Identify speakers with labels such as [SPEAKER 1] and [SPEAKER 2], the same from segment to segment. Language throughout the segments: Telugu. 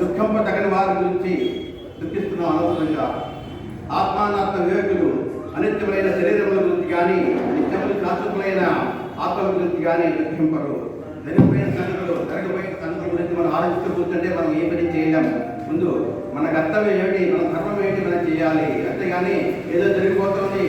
[SPEAKER 1] దుఃఖంపదగని వారి గురించి దుఃఖిస్తున్నాం అనవసరంగా. ఆత్మానాత్మ వివేకులు అనిత్యమైన శరీరముల గురించి కానీ నిత్యములు శాశ్వతమైన ఆత్మల గురించి కానీ దుఃఖింపరు. జరిగిపోయిన సంగతులు జరగబోయిన సంగతుల గురించి మనం ఆలోచిస్తూ కూర్చుంటే మనం ఏ పని చేయలేము ముందు మన కర్తవ్యం ఏమిటి? మన ధర్మం ఏంటి మనం చేయాలి. అంతేగాని ఏదో జరిగిపోతుంది.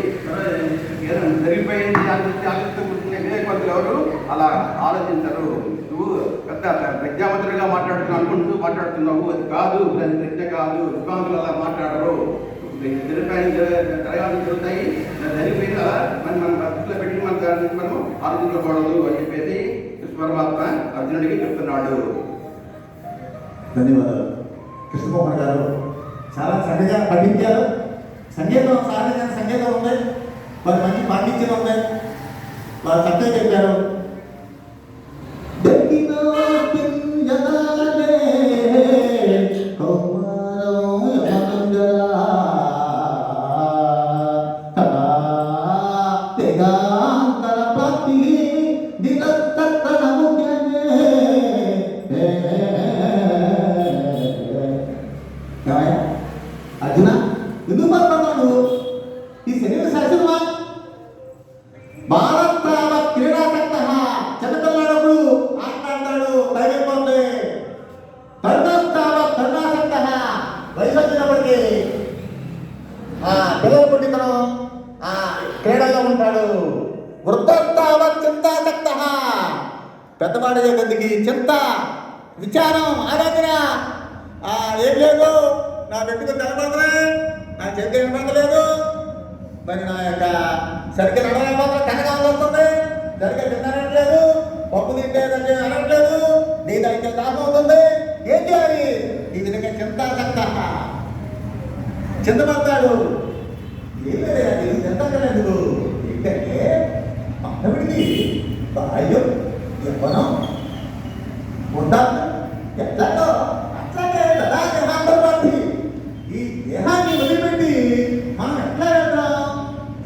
[SPEAKER 1] ఏదో జరిగిపోయింది ఆలోచించి ఆలోచిస్తూ కూర్చునే వివేకవంతులు ఎవరు? అలా ఆలోచించరు. నువ్వు పెద్ద ప్రజ్ఞావంతుడిగా మాట్లాడుతున్నావు అనుకుంటూ మాట్లాడుతున్నావు. అది కాదు దాని ప్రజ్ఞ కాదు. విద్వాంసులు అలా మాట్లాడరు. జరిగిపోయిన జరగాలని జరుగుతాయి. జరిగిపోయిన మనం మన బతుకులో పెట్టి మన దాని మనం ఆలోచించకూడదు అని చెప్పేసి కృష్ణ పరమాత్మ అర్జునుడికి చెప్తున్నాడు.
[SPEAKER 2] ధన్యవాదాలు. కృష్ణమోహన్ గారు చాలా చక్కగా పండించారు సంగీతం సహజమైన సంగీతం ఉంది మరి మంచి పాండిత్యం ఉంది వారు చక్కగా చెప్పారు. క్రీడల్లో ఉంటాడు. వృద్ధోత్తావ చింతాసక్త పెద్దవాడి కొద్దికి చింత విచారం ఆరాధన. ఆ, ఏం లేదు. నా వ్యక్తిగత నిలబడలే నా చేతి వినపడలేదు మరి నా యొక్క సరిగ్గా నడవడం మాత్రం కనకాలు వస్తుంది. సరిగ్గా తినట్లేదు పప్పు తింటే అనట్లేదు నీ దగ్గర దాహం అవుతుంది. ఏం చేయాలి? ఈ విధంగా చింతాసక్త చింతపడతాడు ఏం లేదు. ఉండాలి. ఎట్లాగో అట్లాగే కదా దేహాంతర్వాది ఈ దేహాన్ని వదిలిపెట్టి మనం ఎట్లా వెళ్తాం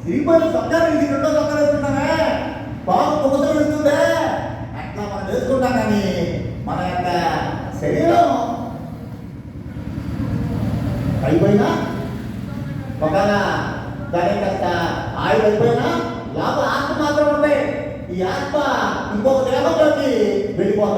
[SPEAKER 2] శ్రీపతి సర్కారు ఇది రెండో సర్కారు వేస్తున్నామే బాగు పుస్తకం ఇస్తుందే. అట్లా మనం చేసుకుంటాం కానీ మన యొక్క శరీరం అయిపోయినా ఒకవేళ దాని కాస్త ఆయుధ అయిపోయినా లోపల ఆత్మ మాత్రం ఉంటాయి ఈ ఆత్మ ఇంకొక దేహంలోకి వెళ్ళిపోతుంది.